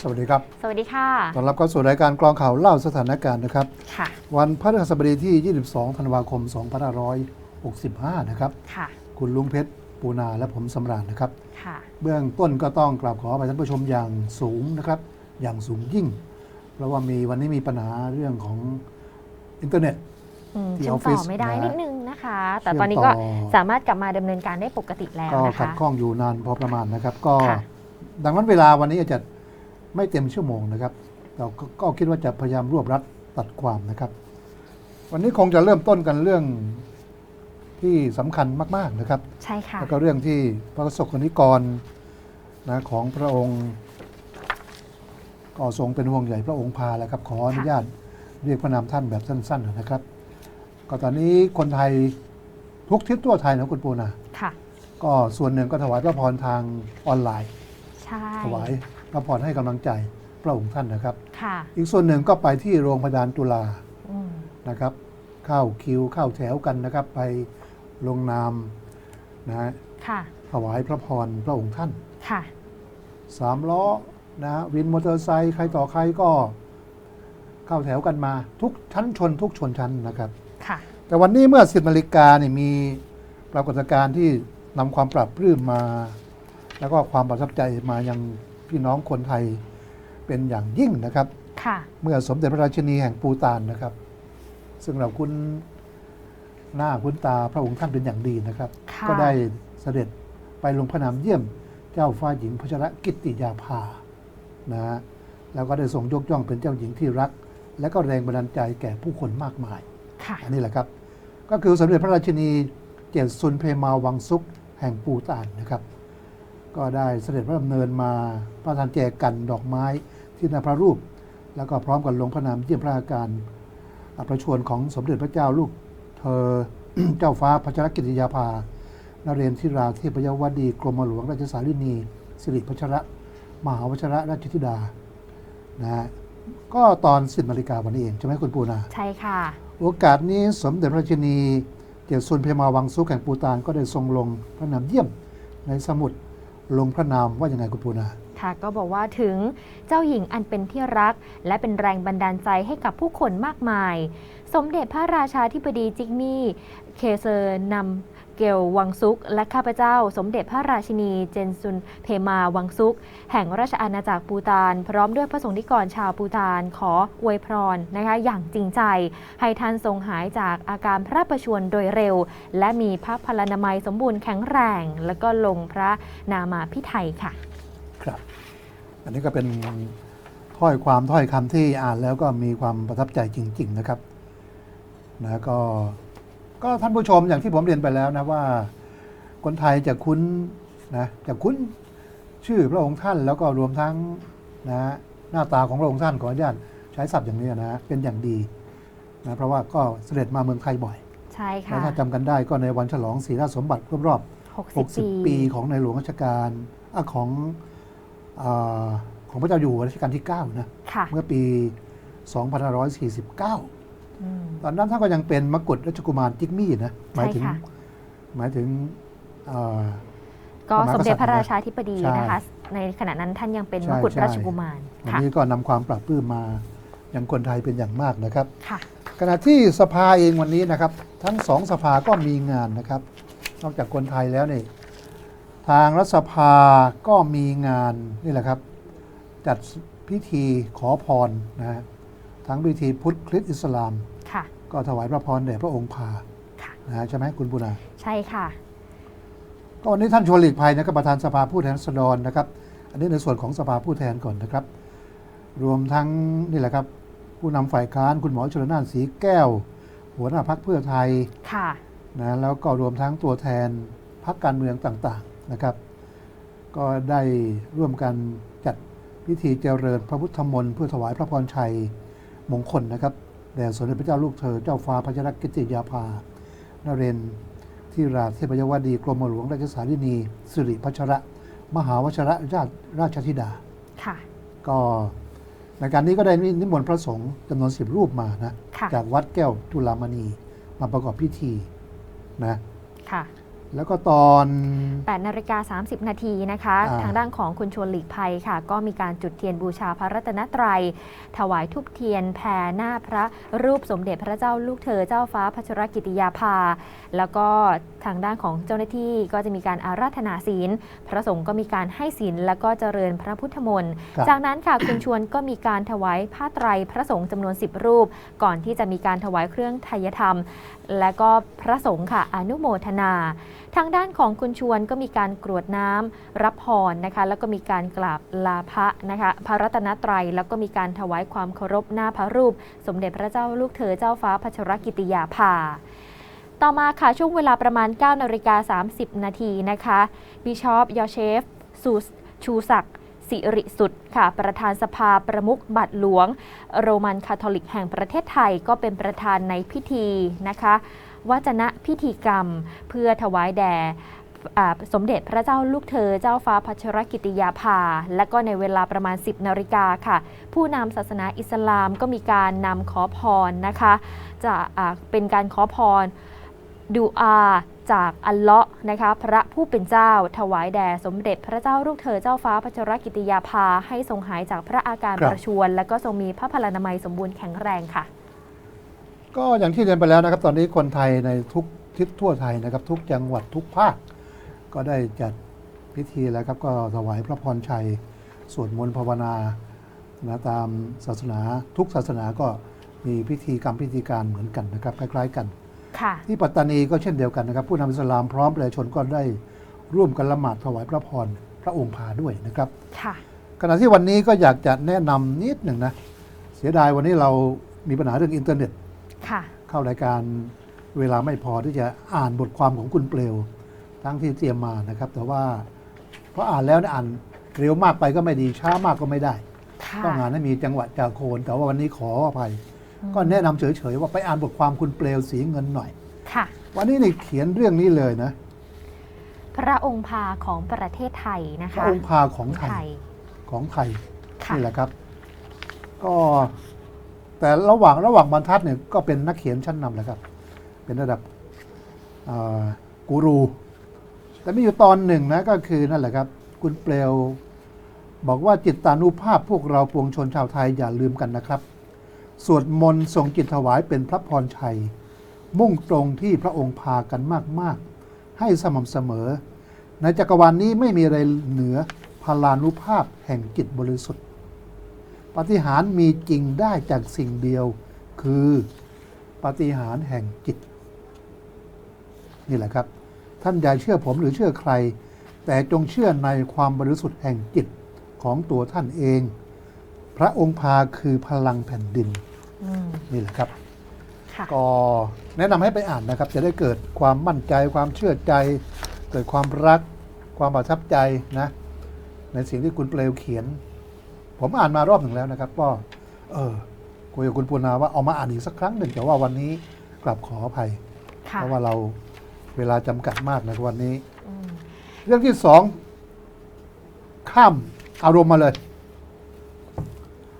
สวัสดีครับ สวัสดีค่ะต้อนรับเข้าสู่รายการกรองข่าวเล่าสถานการณ์นะครับ ค่ะ วันพฤหัสบดีที่ 22 ธันวาคม 2565 นะครับ ค่ะ คุณลุงเพชรปูนาและผมสำราญนะครับ ค่ะ เบื้องต้นก็ต้องกราบขออภัยท่านผู้ชมอย่างสูงนะครับ อย่างสูงยิ่ง เพราะว่ามีวันนี้มีปัญหาเรื่องของอินเทอร์เน็ตอืมที่เชื่ออมอฟฟิต่ศอไม่ได้นะนิดนึงนะคะ แต่เชื่อมตอนนี้ก็ต่อสามารถกลับมาดำเนินการได้ปกติแล้วก็นะขัดคะข้องอยู่นานพอประมาณนะครับ ก็ค่ะดังนั้นเวลาวันนี้อาจจะ ไม่เต็มชั่วโมงนะครับ เราก็ก็คิดว่าจะพยายามรวบรัดตัดความนะครับ วันนี้คงจะเริ่มต้นกันเรื่องที่สำคัญมาก ๆนะครับ ใช่ค่ะ แล้วก็เรื่องที่พระสกนิกรนะของพระองค์ ก็ทรงเป็นห่วงใหญ่พระองค์พาแล้วครับ ขออนุญาตเรียกพระนามท่านแบบสั้น ๆ นะครับ ก็ตอนนี้คนไทยทุกทิศทั่วไทยนะคุณปูนาค่ะ ก็ส่วนหนึ่งก็ถวายพระพรทางออนไลน์ใช่ถวาย พระพรให้กำลังใจพระองค์ท่านนะครับค่ะอีกส่วนหนึ่งก็ไปที่โรงพยาบาลจุฬาอืมนะครับ เข้าคิวเข้าแถวกันนะครับ ไปลงนามนะฮะค่ะถวายพระพรพระองค์ท่านค่ะสามล้อนะฮะวินมอเตอร์ไซค์ใครต่อใครก็เข้าแถวกันมา ทุกชั้นชน ทุกชนชั้นนะครับค่ะแต่วันนี้เมื่อสิบนาฬิกาเนี่ยมีปรากฏการณ์ที่นำความปรับปลื้มมา แล้วก็ความประทับใจมายัง พี่น้องคนไทยเป็นอย่างยิ่งนะครับ ค่ะ เมื่อสมเด็จพระราชินีแห่งปูตานนะครับ ซึ่งเราคุ้นหน้าคุ้นตาพระองค์ท่านเป็นอย่างดีนะครับ ค่ะ ก็ได้เสด็จไปลงพระนามเยี่ยมเจ้าฟ้าหญิงพัชรกิตติยาภานะฮะแล้วก็ได้ทรงยกย่องเป็นเจ้าหญิงที่รัก และก็แรงบันดาลใจแก่ผู้คนมากมาย ค่ะ อันนี้แหละครับ ก็คือสมเด็จพระราชินีเจ็ดซุนเพมาวังซุกแห่งปูตานนะครับ ก็ได้เสด็จพระดำเนินมาพระทานแจกันดอกไม้ที่หน้าพระรูป แล้วก็พร้อมกับลงพระนามเยี่ยมพระอาการอัประชวรของสมเด็จพระเจ้าลูก เธอเจ้าฟ้าพัชรกิติยาภานเรนทิราเทพยวดีกรมหลวงราชสารินีสิริพัชระมหาวชระราชธิดานะฮะก็ตอนสิบนาฬิกาวันนี้เอง ใช่ไหมคุณปูนาใช่ค่ะ โอกาสนี้สมเด็จพระราชินีเจียซุนเพมาวังซุกแห่งปูตานก็ได้ทรงลงพระนามเยี่ยมในสมุด ลงพระนามว่าอย่างไงคุณปูนาค่ะก็บอกว่าถึงเจ้าหญิงอันเป็นที่รัก และเป็นแรงบันดาลใจให้กับผู้คนมากมาย สมเด็จพระราชาธิบดีจิกมี่ เคเซอร์นำ เกลวังซุก และข้าพเจ้า สมเด็จพระราชินี เจนซุนเพมาวังซุก แห่งราชอาณาจักรปูตาน พร้อมด้วยพระสงฆ์นิกรชาวปูตาน ขออวยพรนะคะอย่างจริงใจ ให้ท่านทรงหายจากอาการพระประชวรโดยเร็ว และมีพระพลานามัยสมบูรณ์แข็งแรง แล้วก็ลงพระนามาพิไทยค่ะ ครับ อันนี้ก็เป็นถ้อยความถ้อยคำที่อ่านแล้วก็มีความประทับใจจริง ๆ นะครับ นะก็ ก็ท่านผู้ชมอย่างที่ผมเรียนไปแล้วนะว่า คนไทยจะคุ้นนะจะคุ้นชื่อพระองค์ท่านแล้วก็รวมทั้งนะหน้าตาของพระองค์ท่านขออนุญาตใช้ศัพท์อย่างนี้นะเป็นอย่างดีนะเพราะว่าก็เสด็จมาเมืองไทยบ่อยใช่ค่ะและถ้าจำกันได้ก็ในวันฉลองศรีราชสมบัติครบรอบ 60 60ปีของในหลวงรัชกาลอะของอาของพระเจ้าอยู่หัวรัชกาลที่ 9 นะค่ะเมื่อปี 2549อืม ตอนนั้นท่านก็ยังเป็นมกุฎราชกุมารจิกมี่นะหมายถึงใช่ค่ะหมายถึงอ่าก็พระมหากษัตริย์สมเด็จพระราชาธิบดีใช่นะคะในขณะนั้นท่านยังเป็นใช่มกุฎใช่ราชกุมารวันค่ะนี้ก็นำความปรับปลื้มมาอย่างคนไทยเป็นอย่างมากนะครับค่ะขณะที่สภาเองวันนี้นะครับ ทั้งสองสภาก็มีงานนะครับ นอกจากคนไทยแล้วนี่ทางรัฐสภาก็มีงานนี่แหละครับ จัดพิธีขอพรนะฮะ ทั้งพิธีพุทธคริสต์อิสลาม ค่ะ ก็ถวายพระพรแด่พระองค์พาค่ะ นะฮะใช่ไหมคุณปุณาใช่ค่ะ ก็วันนี้ท่านชวนหลีกภัยนะครับประธานสภาผู้แทนราษฎรนะครับ อันนี้ในส่วนของสภาผู้แทนก่อนนะครับ รวมทั้งนี่แหละครับ ผู้นำฝ่ายค้านคุณหมอชลนานสีแก้ว หัวหน้าพักเพื่อไทย ค่ะ นะแล้วก็รวมทั้งตัวแทนพักการเมืองต่างๆนะครับ ก็ได้ร่วมกันจัดพิธีเจริญพระพุทธมนต์เพื่อถวายพระพรชัย มงคลนะครับแด่สมเด็จพระเจ้าลูกเธอเจ้าฟ้าพัชรกิติยาภานเรนที่ราชเทพยวดีกรมหลวงราชสารินีสิริพัชระ มหาวชระราชราชธิดาค่ะก็ในการนี้ก็ได้นิมนต์พระสงฆ์จำนวนสิบรูปมานะค่ะจากวัดแก้วจุฬามณีมาประกอบพิธีนะค่ะ แล้วก็ตอน 8นาฬิกา30 นาทีนะคะ อ่า ทางด้านของคุณชวนหลีกภัยค่ะ ก็มีการจุดเทียนบูชาพระรัตนตรัย ถวายทุบเทียนแผ่หน้าพระรูปสมเด็จพระเจ้าลูกเธอเจ้าฟ้าพัชรกิติยาภา แล้วก็ทางด้านของเจ้าหน้าที่ก็จะมีการอาราธนาศีล พระสงฆ์ก็มีการให้ศีลแล้วก็เจริญพระพุทธมนต์ ครับ จากนั้นค่ะ คุณชวนก็มีการถวายผ้าไตรพระสงฆ์จำนวน 10 รูป ก่อนที่จะมีการถวายเครื่องไทยธรรม และก็พระสงฆ์ค่ะอนุโมทนา ทางด้านของคุณชวนก็มีการกรวดน้ำรับพรนะคะแล้วก็มีการกราบลาพระนะคะพระรัตนตรัย แล้วก็มีการถวายความเคารพหน้าพระรูป สมเด็จพระเจ้าลูกเธอเจ้าฟ้าพัชรกิติยาภาต่อมาค่ะช่วงเวลาประมาณ 9 นาฬิกา 30 นาทีนะคะ บิชอปยอเชฟ สูชูศักดิ์ สิริสุดค่ะ ประธานสภาประมุขบัตรหลวง โรมันคาทอลิกแห่งประเทศไทยก็เป็นประธานในพิธีนะคะวจนะพิธีกรรมเพื่อถวายแด่สมเด็จพระเจ้าลูกเธอเจ้าฟ้าพัชรกิติยาภา และก็ในเวลาประมาณ 10นาฬิกาค่ะ ผู้นำศาสนาอิสลามก็มีการนำขอพรนะคะ จะอ่าเป็นการขอพรดูอา จากอัลเลาะห์นะคะพระผู้เป็นเจ้า ถวายแด่สมเด็จพระเจ้าลูกเธอเจ้าฟ้าพัชรกิติยาภา ให้ทรงหายจากพระอาการครับ ประชวร และก็ทรงมีพระพลานามัยสมบูรณ์แข็งแรงค่ะ ก็อย่างที่เรียนไปแล้วนะครับ ตอนนี้คนไทยในทุกทิศทั่วไทยนะครับ ทุกจังหวัดทุกภาค ก็ได้จัดพิธีแล้วครับ ก็ถวายพระพรชัย สวดมนต์ภาวนานะตามศาสนา ทุกศาสนาก็มีพิธีกรรมพิธีการเหมือนกันนะครับ คล้าย ๆ กัน ค่ะ ที่ปัตตานีก็เช่นเดียวกันนะครับ ผู้นำอิสลามพร้อมประชาชนก็ได้ร่วมกันละหมาดถวายพระพรพระองค์พาด้วยนะครับค่ะขณะที่วันนี้ก็อยากจะแนะนำนิดหนึ่งนะ เสียดายวันนี้เรามีปัญหาเรื่องอินเทอร์เน็ต ค่ะ เข้ารายการเวลาไม่พอที่จะอ่านบทความของคุณเปลว ทั้งที่เตรียมมานะครับ แต่ว่าพออ่านแล้วเนี่ยอ่านเร็วมากไปก็ไม่ดีช้ามากก็ไม่ได้ ค่ะ ต้องอ่านให้มีจังหวะจากโคน แต่ว่าวันนี้ขออภัยอืม ก็แนะนำเฉยๆว่าไปอ่านบทความคุณเปลวสีเงินหน่อย ค่ะ วันนี้นี่เขียนเรื่องนี้เลยนะ พระองค์พาของประเทศไทยนะพระคะองค์พาของไทไทยยของไทยค่ะนี่แหละครับ ก็แต่ระหว่างระหว่างบรรทัดเนี่ยก็เป็นนักเขียนชั้นนำแหละครับ เป็นระดับอ่ากูรู แต่มีอยู่ตอนหนึ่งนะก็คือนั่นแหละครับ คุณเปลว บอกว่าจิตตานุภาพพวกเราปวงชนชาวไทยอย่าลืมกันนะครับ สวดมนต์ส่งจิตถวายเป็นพระพรชัย มุ่งตรงที่พระองค์พากันมาก ๆ ให้สม่ำเสมอ ในจักรวาลนี้ไม่มีอะไรเหนือพลานุภาพแห่งจิตบริสุทธิ์ ปฏิหารมีจริงได้จากสิ่งเดียวคือปฏิหารแห่งจิต นี่แหละครับ ท่านอย่าเชื่อผมหรือเชื่อใคร แต่จงเชื่อในความบริสุทธิ์แห่งจิตของตัวท่านเอง พระองค์พาคือพลังแผ่นดิน อืม นี่แหละครับ ค่ะ ก็แนะนำให้ไปอ่านนะครับ จะได้เกิดความมั่นใจความเชื่อใจ เกิดความรัก ความประทับใจนะ ในสิ่งที่คุณเปลวเขียน ผมอ่านมารอบหนึ่งแล้วนะครับ ก็ เออคุยกับคุณปูนาว่าเอามาอ่านอีกสักครั้งหนึ่งแต่ว่าวันนี้กลับขออภัย ค่ะเพราะว่าเราเวลาจำกัดมากนะครับวันนี้ อืม เรื่องที่สองข้ามอารมณ์มาเลย